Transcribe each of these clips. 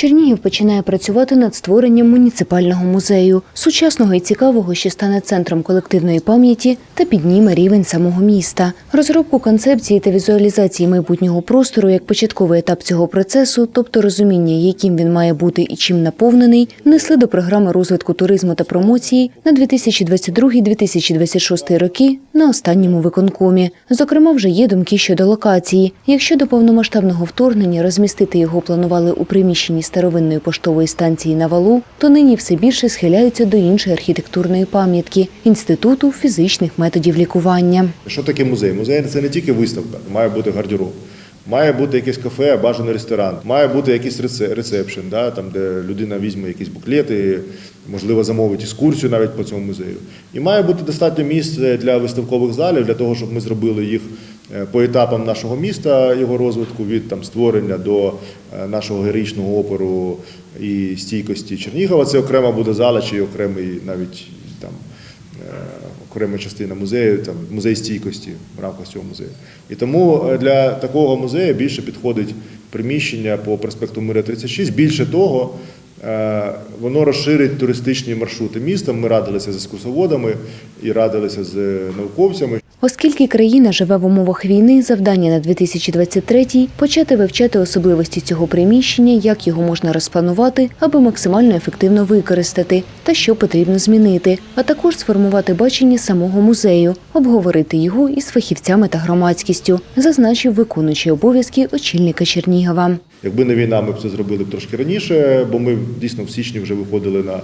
Чернігів починає працювати над створенням муніципального музею, сучасного і цікавого, що стане центром колективної пам'яті та підніме рівень самого міста. Розробку концепції та візуалізації майбутнього простору як початковий етап цього процесу, тобто розуміння, яким він має бути і чим наповнений, внесли до програми розвитку туризму та промоції на 2022-2026 роки на останньому виконкомі. Зокрема, вже є думки щодо локації. Якщо до повномасштабного вторгнення розмістити його планували у приміщенні старовинної поштової станції на валу, то нині все більше схиляються до іншої архітектурної пам'ятки інституту фізичних методів лікування. Що таке музей? Музей це не тільки виставка, має бути гардероб. Має бути якесь кафе, бажаний ресторан, має бути якийсь реце- ресепшн, да, там, де людина візьме якісь буклети, можливо, замовить екскурсію навіть по цьому музею. І має бути достатньо місць для виставкових залів, для того, щоб ми зробили їх по етапам нашого міста, його розвитку, від там, створення до е, нашого героїчного опору і стійкості Чернігова. Це окрема буде зала чи окремий навіть там е, окрема частина музею, там музей стійкості в рамках цього музею. І тому е, для такого музею більше підходить приміщення по проспекту Мира 36. Більше того, е, воно розширить туристичні маршрути міста. Ми радилися з екскурсоводами і радилися з науковцями. Оскільки країна живе в умовах війни, завдання на 2023 – почати вивчати особливості цього приміщення, як його можна розпланувати, аби максимально ефективно використати, та що потрібно змінити, а також сформувати бачення самого музею, обговорити його із фахівцями та громадськістю, зазначив виконуючий обов'язки очільника Чернігова. Якби не війна, ми б це зробили б трошки раніше, бо ми дійсно в січні вже виходили на е,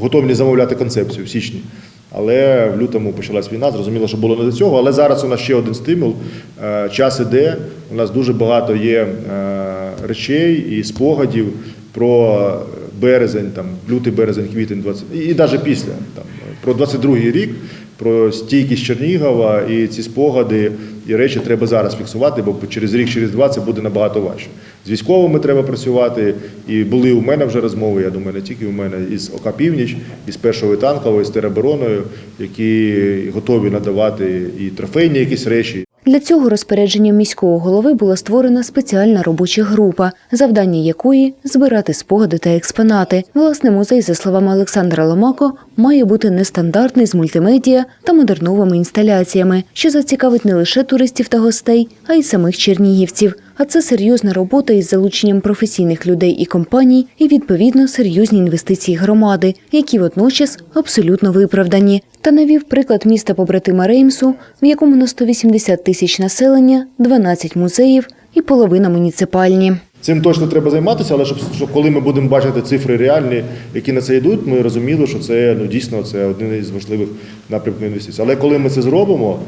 готові замовляти концепцію в січні. Але в лютому почалась війна, зрозуміло, що було не до цього. Але зараз у нас ще один стимул. Е, Час іде. У нас дуже багато є е, речей і спогадів про березень, там лютий березень, квітень, 20, і навіть після там про 22-й рік, про стійкість Чернігова і ці спогади і речі треба зараз фіксувати, бо через рік, через два це буде набагато важче. З військовими треба працювати. І були у мене вже розмови, я думаю, не тільки у мене, із ОК Північ, із першої танкової, з теробороною, які готові надавати і трофейні якісь речі. Для цього розпорядженням міського голови була створена спеціальна робоча група, завдання якої збирати спогади та експонати. Власне, музей, за словами Олександра Ломако, має бути нестандартний з мультимедіа та модерновими інсталяціями, що зацікавить не лише туристів та гостей, а й самих чернігівців. А це серйозна робота із залученням професійних людей і компаній, і відповідно серйозні інвестиції громади, які водночас абсолютно виправдані. Та навів приклад міста побратима Реймсу, в якому на 180 тисяч населення, 12 музеїв і половина муніципальні. Цим точно треба займатися, але щоб, щоб коли ми будемо бачити цифри реальні, які на це йдуть, ми розуміли, що це ну дійсно це один із важливих напрямків інвестицій. Але коли ми це зробимо,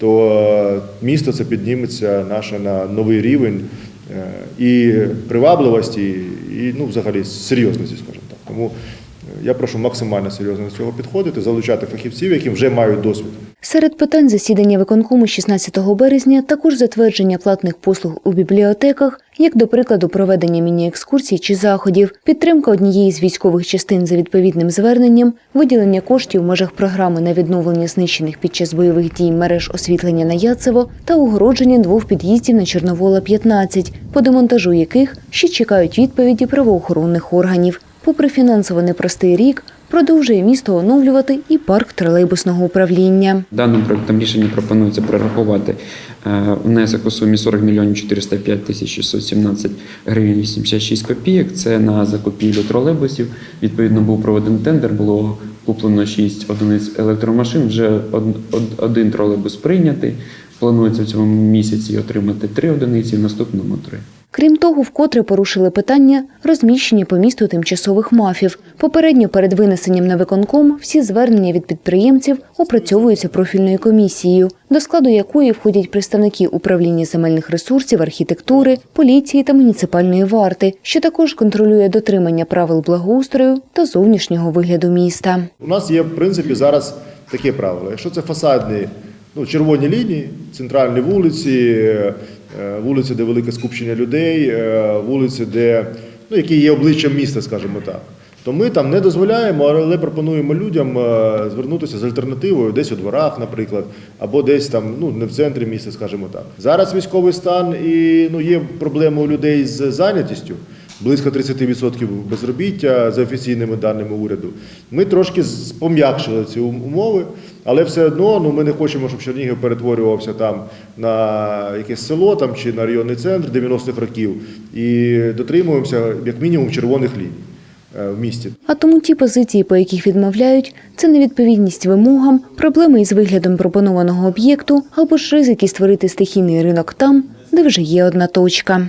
то е, місто це підніметься наше на новий рівень е, і привабливості, і ну, взагалі серйозності, скажімо так. Тому е, я прошу максимально серйозно до цього підходити, залучати фахівців, які вже мають досвід. Серед питань засідання виконкому 16 березня також затвердження платних послуг у бібліотеках, як до прикладу проведення міні-екскурсій чи заходів, підтримка однієї з військових частин за відповідним зверненням, виділення коштів в межах програми на відновлення знищених під час бойових дій мереж освітлення на Яцево та огородження двох під'їздів на Чорновола 15, по демонтажу яких ще чекають відповіді правоохоронних органів. Попри фінансово непростий рік, продовжує місто оновлювати і парк тролейбусного управління. Даним проектом рішення пропонується прорахувати е, внесок у сумі 40 мільйонів 405 тисяч 617 гривень 86 копійок. Це на закупівлю тролейбусів. Відповідно, був проведений тендер, було куплено 6 одиниць електромашин. Вже од- од- один тролейбус прийнятий. Планується в цьому місяці отримати 3 одиниці, в наступному 3. Крім того, вкотре порушили питання розміщення по місту тимчасових мафів. Попередньо перед винесенням на виконком всі звернення від підприємців опрацьовуються профільною комісією, до складу якої входять представники управління земельних ресурсів, архітектури, поліції та муніципальної варти, що також контролює дотримання правил благоустрою та зовнішнього вигляду міста. У нас є в принципі зараз таке правило. Якщо це фасадні ну, червоні лінії, центральні вулиці, вулиці, де велике скупчення людей, е, вулиці, де ну, які є обличчям міста, скажімо так. То ми там не дозволяємо, але пропонуємо людям е, звернутися з альтернативою десь у дворах, наприклад, або десь там, ну не в центрі міста, скажімо так. Зараз військовий стан і ну є проблеми у людей з зайнятістю. близько 30% безробіття за офіційними даними уряду. Ми трошки пом'якшили ці умови, але все одно ну, ми не хочемо, щоб Чернігів перетворювався там на якесь село там, чи на районний центр 90-х років і дотримуємося як мінімум червоних ліній е, в місті. А тому ті позиції, по яких відмовляють, це невідповідність вимогам, проблеми із виглядом пропонованого об'єкту або ж ризики створити стихійний ринок там, де вже є одна точка.